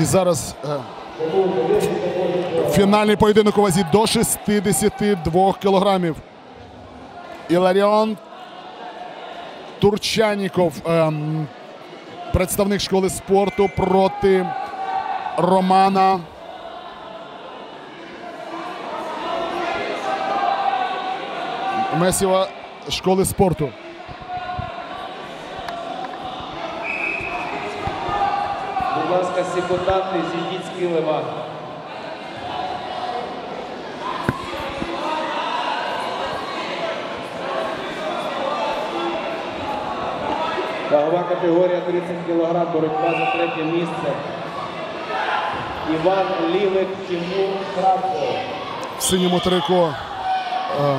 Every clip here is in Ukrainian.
І зараз е, фінальний поєдинок у вазі до 62 кілограмів. Іларіон Турчаніков, ем, представник школи спорту проти Романа. Месіва школи спорту. Будь ласка, секунданти, зійдіть з килима. Вагова категорія 30 кг, боротьба за третє місце. Іван Лівик, Тимур Кравцев. в синьому трико е,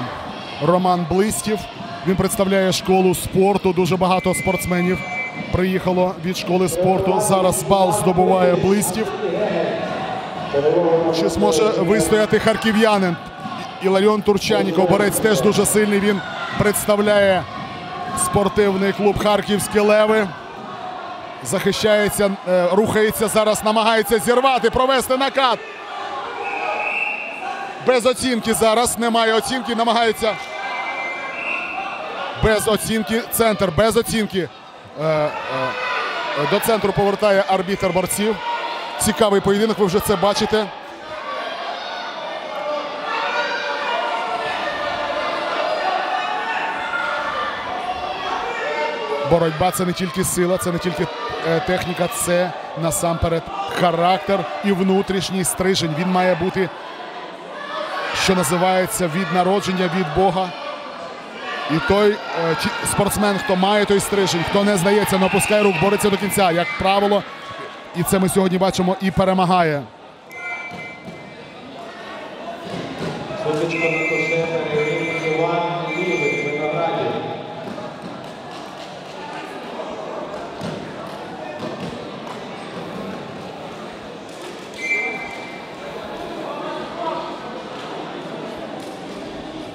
Роман Блистів. Він представляє школу спорту. Дуже багато спортсменів приїхало від школи спорту. Зараз бал здобуває Блистів. Чи зможе вистояти харків'янин? Іларіон Турчаніков, борець теж дуже сильний. Він представляє спортивний клуб Харківські Леви. Захищається, е, рухається зараз, намагається зірвати, провести накат. Без оцінки зараз. Немає оцінки. Намагається. Без оцінки. Центр без оцінки. Е, е, до центру повертає арбітр борців. Цікавий поєдинок, ви вже це бачите. Боротьба це не тільки сила, це не тільки е, техніка, це насамперед характер і внутрішній стрижень. Він має бути що називається від народження від Бога. І той е, спортсмен, хто має той стрижень, хто не здається, не опускає рук, бореться до кінця, як правило. І це ми сьогодні бачимо і перемагає. Соточка на коше перегрів Іван Лівик, Виноградів.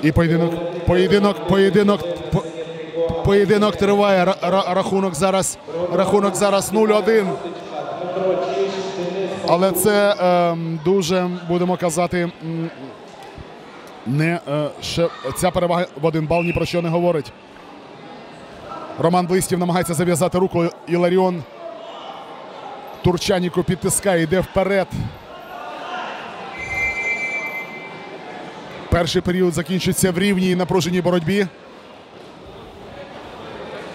І поєдинок, поєдинок, поєдинок, поєдинок триває. Ра- ра- рахунок зараз, рахунок зараз 0-1. Але це ем, дуже, будемо казати, не, е, ще, ця перевага в один бал ні про що не говорить. Роман Блистів намагається зав'язати руку. Іларіон Турчаніку підтискає, йде вперед. Перший період закінчиться в рівній напруженій боротьбі.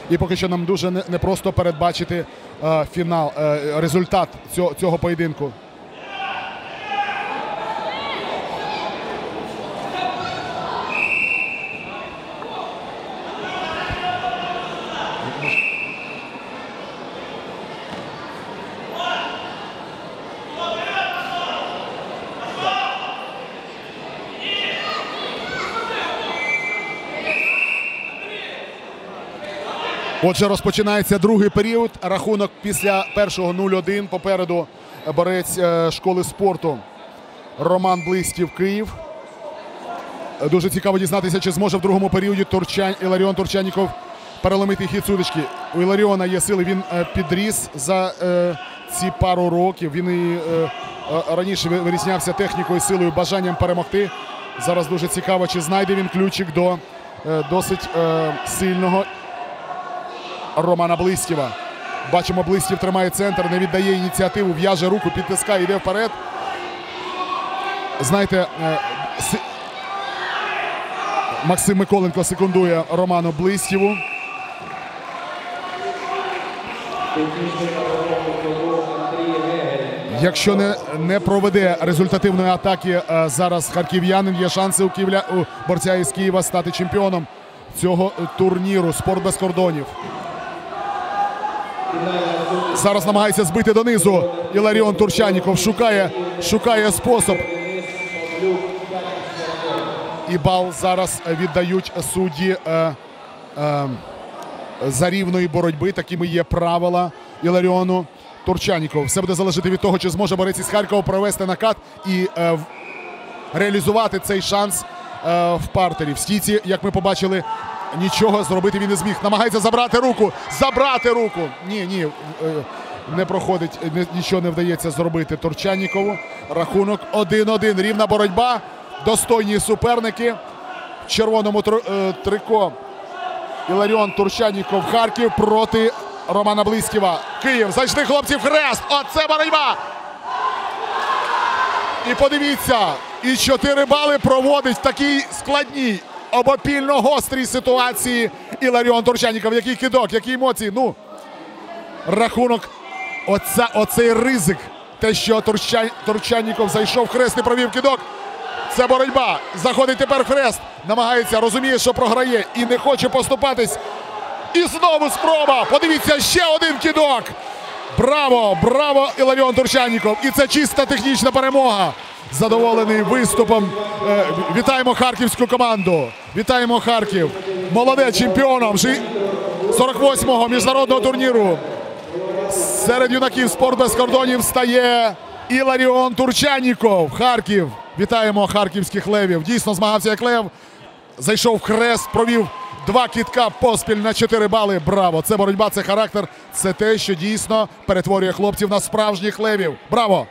І поки що нам дуже непросто передбачити е, фінал, е, результат цього поєдинку. Отже, розпочинається другий період. Рахунок після першого 0-1. Попереду борець е, школи спорту Роман Блистів Київ. Дуже цікаво дізнатися, чи зможе в другому періоді Турчан... Іларіон Турчаніков переломити хід судочки. У Іларіона є сили, він е, підріс за е, ці пару років. Він і раніше вирізнявся технікою, силою, бажанням перемогти. Зараз дуже цікаво, чи знайде він ключик до досить сильного Романа Блистєва. Бачимо, Блистів тримає центр, не віддає ініціативу, в'яже руку, підтискає, йде вперед. Знаєте, е, Максим Миколенко секундує Роману Блистєву. Якщо не, не проведе результативної атаки е, зараз харків'янин, є шанси у, Київля, у борця із Києва стати чемпіоном цього е, турніру Спорт без кордонів. Зараз намагається збити донизу. Іларіон Турчаніков шукає, шукає спосіб. І бал зараз віддають судді е, е, за рівної боротьби. Такими є правила Іларіону Турчаніков. Все буде залежати від того, чи зможе борець із Харкова провести накат і е, реалізувати цей шанс е, в партері. В стійці, як ми побачили, нічого зробити він не зміг. Намагається забрати руку. Забрати руку. Ні, ні. е, Не проходить, нічого не вдається зробити Турчаннікову. Рахунок 1-1. Рівна боротьба. Достойні суперники. В червоному е, трико Іларіон Турчанніков Харків проти Романа Близьківа. Київ. Зайшли хлопці в хрест. Оце боротьба. І подивіться, і 4 бали проводить в такій складній, обопільно гострій ситуації Іларіон Турчаніков. Який кидок, які емоції. Ну, рахунок, оця, оцей ризик. Те, що Турча, Турчаніков зайшов хрест і провів кидок. Це боротьба. Заходить тепер хрест. Намагається, розуміє, що програє і не хоче поступатись. І знову спроба. Подивіться, ще один кидок. Браво! Браво, Іларіон Турчаніков! І це чиста технічна перемога. Задоволений виступом. Е, Вітаємо харківську команду. Вітаємо Харків. Молодець чемпіоном 48-го міжнародного турніру. Серед юнаків спорт без кордонів стає Іларіон Турчаніков. Харків. Вітаємо харківських левів. Дійсно змагався як лев. Зайшов хрест, провів два кітка поспіль на 4 бали. Браво! Це боротьба, це характер. Це те, що дійсно перетворює хлопців на справжніх левів. Браво!